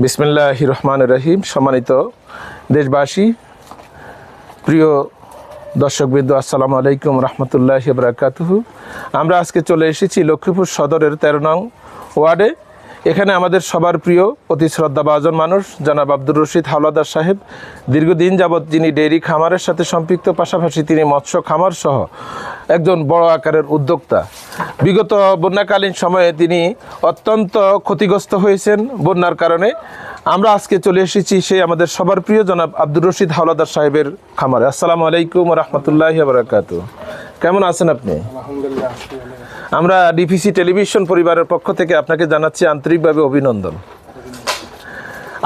বিসমিল্লাহ রহমান রহিম। সম্মানিত দেশবাসী, প্রিয় দর্শকবৃন্দ, আসসালামু আলাইকুম রহমতুল্লাহ বরাকাতহু। আমরা আজকে চলে এসেছি লক্ষ্মীপুর সদরের তেরো নং ওয়ার্ডে। এখানে আমাদের সবার প্রিয় অতি শ্রদ্ধাভাজন মানুষ, জনাব আব্দুর রশিদ হাওলাদার সাহেব। দীর্ঘদিন যাবৎ যিনি ডেইরি খামারের সাথে সম্পৃক্ত, পাশাপাশি তিনি মৎস্য খামার সহ একজন বড় আকারের উদ্যোক্তা। বিগত বন্যাকালীন সময়ে তিনি অত্যন্ত ক্ষতিগ্রস্ত হয়েছেন বন্যার কারণে। আমরা আজকে চলে এসেছি সেই আমাদের সবার প্রিয় জনাব আব্দুর রশিদ হাওলাদার সাহেবের খামারে। আসসালামু আলাইকুম রহমতুল্লাহ বরাকাত কেমন আছেন আপনি? আলহামদুলিল্লাহ আমরা ডিপিসি টেলিভিশন পরিবারের পক্ষ থেকে আপনাকে জানাচ্ছি আন্তরিকভাবে অভিনন্দন।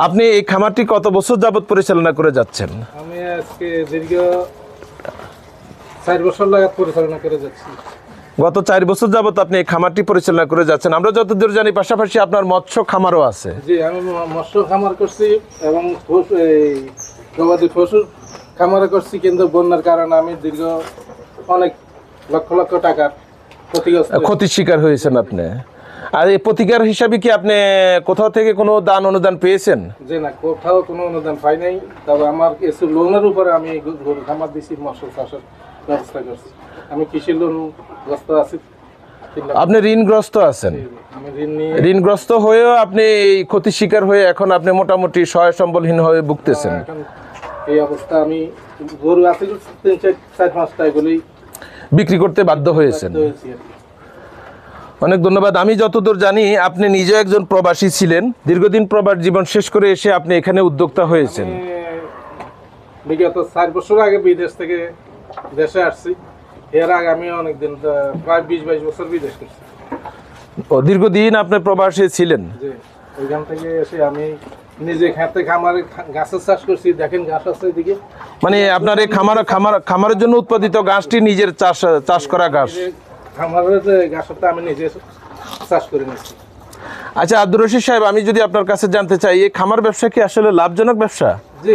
আপনি এই খামারটি কত বছর যাবত পরিচালনা করে যাচ্ছেন? আমি আজকে দীর্ঘ চার বছর লাগাত পরিচালনা করে যাচ্ছি। গত চার বছর যাবত আপনি এই খামারটি পরিচালনা করে যাচ্ছেন। আমরা যতদূর জানি পাশাপাশি আপনার মৎস্য খামারও আছে। জি আমি মৎস্য খামার করছি এবং গবাদি পশুর খামারে করছি। কিন্তু বন্যার কারণে আমি দীর্ঘ অনেক লক্ষ লক্ষ টাকার। ক্ষতির শিকার হয়েছেন আপনি। আর এই প্রতিকার হিসাবে কি আপনি কোথাও থেকে কোনো দান অনুদান পেয়েছেন? যে না কোথাও কোনো অনুদান পাই নাই। তবে আমার কিছু লোনের উপরে আমি গরু- খামার দিছি মৎস্য চাষের ব্যবস্থা করছি। আমি কৃষি লোন গ্রস্ত আছি। আপনি ঋণগ্রস্ত আছেন? আমি ঋণ নিয়ে ঋণগ্রস্ত হয়েও আপনি এই ক্ষতির শিকার হয়ে এখন আপনি মোটামুটি সহায় সম্বলহীন হয়ে ভুগতেছেন। এখন এই অবস্থা আমি গরু আছে তিন চার চার পাঁচটা এগুলোই বিক্রি করতে বাধ্য হয়েছেন। অনেক ধন্যবাদ। আমি যতদূর জানি আপনি নিজে একজন প্রবাসী ছিলেন। দীর্ঘদিন প্রবাস জীবন শেষ করে এসে আপনি এখানে উদ্যোক্তা হয়েছেন। বিগত চার বছর আগে বিদেশ থেকে দেশে আসছি। এর আগে আমি অনেকদিন প্রায় বিশ বাইশ বছর বিদেশ করছি। ও দীর্ঘদিন আপনি প্রবাসে ছিলেন। যে ওইখান থেকে এসে আমি নিজে খেতে খামারে গাছের চাষ করছি দেখেন গাছ আছে এদিকে। মানে আপনার এই খামার খামার খামারের জন্য উৎপাদিত গাছটি নিজের চাষ চাষ করা গাছ। খামারের যে গাছটা আমি নিজে চাষ করে নিচ্ছি। আচ্ছা আব্দুর রশিদ সাহেব আমি যদি আপনার কাছে জানতে চাই এই খামার ব্যবসা কি আসলে লাভজনক ব্যবসা? জি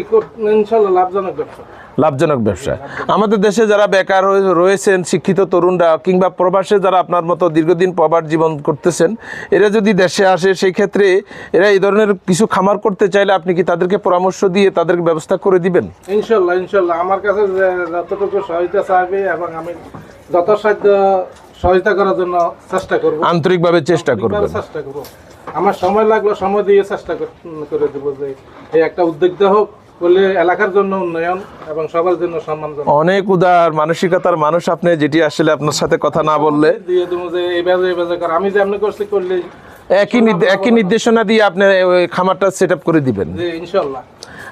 লাভজনক ব্যবসা। লাভজনক ব্যবসা। আমাদের দেশে যারা বেকার রয়েছেন শিক্ষিত তরুণরা কিংবা প্রবাসে যারা আপনার মতো দীর্ঘদিন প্রবাস জীবন করতেছেন এরা যদি দেশে আসে সেই ক্ষেত্রে এরা এই ধরনের কিছু খামার করতে চাইলে আপনি কি তাদেরকে পরামর্শ দিয়ে তাদেরকে ব্যবস্থা করে দিবেন? ইনশাল্লাহ ইনশাল্লাহ। আমার কাছে যতটুকু সহায়তা চাইবে এবং আমি যত সাধ্য সহায়তা করার জন্য চেষ্টা করব। আন্তরিকভাবে চেষ্টা করবেন। চেষ্টা করব। আমার সময় লাগল সময় দিয়ে চেষ্টা করে দেবো যে এই একটা উদ্যোক্তা হোক করলে এলাকার জন্য উন্নয়ন এবং সবার জন্য সম্মানজনক। অনেক উদার মানসিকতার মানুষ আপনি যেটি আসলে আপনার সাথে কথা না বললে। দিয়ে দেবো যে এই বাজে কর। আমি যেমনি করছি করলে একই একই নির্দেশনা দিয়ে আপনি ওই খামারটা সেট করে দিবেন। ইনশাল্লাহ।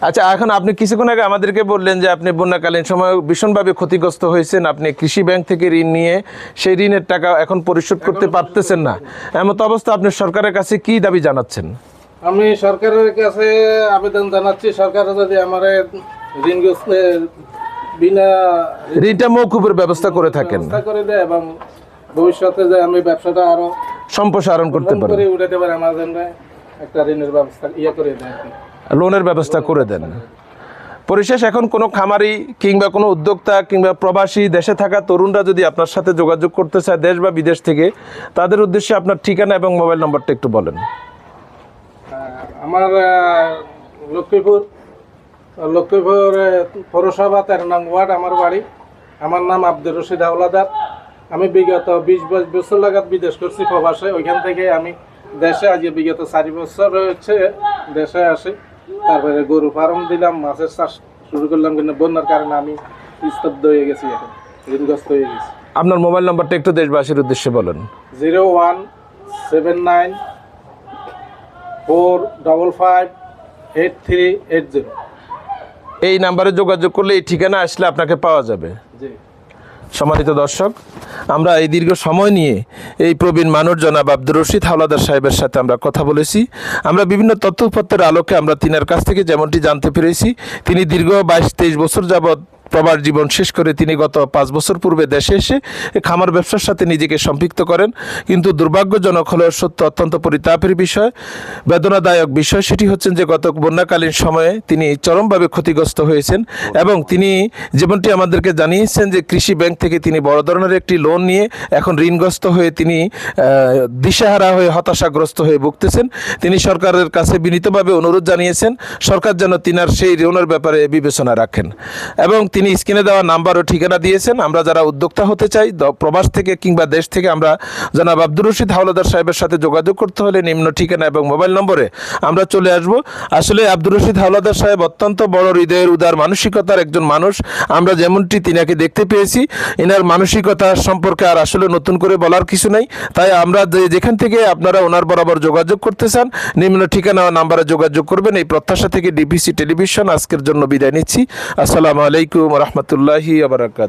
আচ্ছা এখন আপনি কিছুক্ষণ আগে আমাদেরকে বললেন যে আপনি বন্যাকালীন সময় ভীষণভাবে ক্ষতিগ্রস্ত হয়েছেন। আপনি কৃষি ব্যাংক থেকে ঋণ নিয়ে সেই ঋণের টাকা এখন পরিশোধ করতে পারতেছেন না। এমত অবস্থা আপনি সরকারের কাছে কি দাবি জানাচ্ছেন? আমি সরকারের কাছে আবেদন জানাচ্ছি সরকার যদি আমার ঋণ বিনা ঋণটা মৌকুবের ব্যবস্থা করে থাকেন। ব্যবস্থা করে দেয় এবং ভবিষ্যতে যে আমি ব্যবসাটা আরও সম্প্রসারণ করতে পারেন। করে উঠাতে পারি আমার জন্য একটা ঋণের ব্যবস্থা ইয়ে করে দেয়। লোনের ব্যবস্থা করে দেন। পরিশেষ এখন কোনো খামারি কিংবা কোনো উদ্যোক্তা কিংবা প্রবাসী দেশে থাকা তরুণরা যদি আপনার সাথে যোগাযোগ করতে চায় দেশ বা বিদেশ থেকে তাদের উদ্দেশ্যে আপনার ঠিকানা এবং মোবাইল নম্বরটা একটু বলেন। আমার লক্ষ্মীপুর লক্ষ্মীপুর পৌরসভা তেরো নং ওয়ার্ড আমার বাড়ি। আমার নাম আব্দুর রশিদ হাওলাদার। আমি বিগত বিশ বছর লাগাত বিদেশ করছি প্রবাসে। ওইখান থেকে আমি দেশে আজ বিগত চারি বছর হচ্ছে দেশে আসি। তারপরে গরু ফার্ম দিলাম মাছের চাষ শুরু করলাম কিন্তু বন্যার কারণে আমি স্তব্ধ হয়ে গেছি এখন ঋণগ্রস্ত হয়ে গেছি। আপনার মোবাইল নম্বরটা একটু দেশবাসীর উদ্দেশ্যে বলেন। Zero one seven nine four double five eight three eight zero এই নাম্বারে যোগাযোগ করলে এই ঠিকানা আসলে আপনাকে পাওয়া যাবে। সম্মানিত দর্শক আমরা এই দীর্ঘ সময় নিয়ে এই প্রবীণ মানুষ জনাব আব্দুর রশিদ হাওলাদার সাহেবের সাথে আমরা কথা বলেছি। আমরা বিভিন্ন তথ্যপত্রের আলোকে আমরা তিনার কাছ থেকে যেমনটি জানতে পেরেছি তিনি দীর্ঘ বাইশ তেইশ বছর যাবৎ প্রবাস জীবন শেষ করে তিনি গত পাঁচ বছর পূর্বে দেশে এসে খামার ব্যবসার সাথে নিজেকে সম্পৃক্ত করেন। কিন্তু দুর্ভাগ্যজনক হলেও সত্য অত্যন্ত পরিতাপের বিষয়। বেদনাদায়ক বিষয় সেটি হচ্ছেন যে গত বন্যাকালীন সময়ে তিনি চরমভাবে ক্ষতিগ্রস্ত হয়েছেন এবং তিনি যেমনটি আমাদেরকে জানিয়েছেন যে কৃষি ব্যাংক থেকে তিনি বড় ধরনের একটি লোন নিয়ে এখন ঋণগ্রস্ত হয়ে তিনি দিশাহারা হয়ে হতাশাগ্রস্ত হয়ে ভুগতেছেন। তিনি সরকারের কাছে বিনীতভাবে অনুরোধ জানিয়েছেন, সরকার যেন তিনার সেই ঋণের ব্যাপারে বিবেচনা রাখেন। এবং তিনি স্ক্রিনে দেওয়া নাম্বার ও ঠিকানা দিয়েছেন। আমরা যারা উদ্যোক্তা হতে চাই প্রবাস থেকে কিংবা দেশ থেকে, আমরা জনাব আব্দুর রশিদ হাওলাদার সাহেবের সাথে যোগাযোগ করতে হলে নিম্ন ঠিকানা এবং মোবাইল নম্বরে আমরা চলে আসব। আসলে আব্দুর রশিদ হাওলাদার সাহেব অত্যন্ত বড় হৃদয়ের উদার মানসিকতার একজন মানুষ। আমরা যেমনটি তিনাকে দেখতে পেয়েছি এনার মানসিকতা সম্পর্কে আর আসলে নতুন করে বলার কিছু নাই। তাই আমরা যেখান থেকে আপনারা ওনার বরাবর যোগাযোগ করতে চান, নিম্ন ঠিকানা নাম্বারে যোগাযোগ করবেন। এই প্রত্যাশা থেকে ডিবিসি টেলিভিশন আজকের জন্য বিদায় নিচ্ছি। আসসালামু আলাইকুম রহমতুল্লাহি আবরাকাত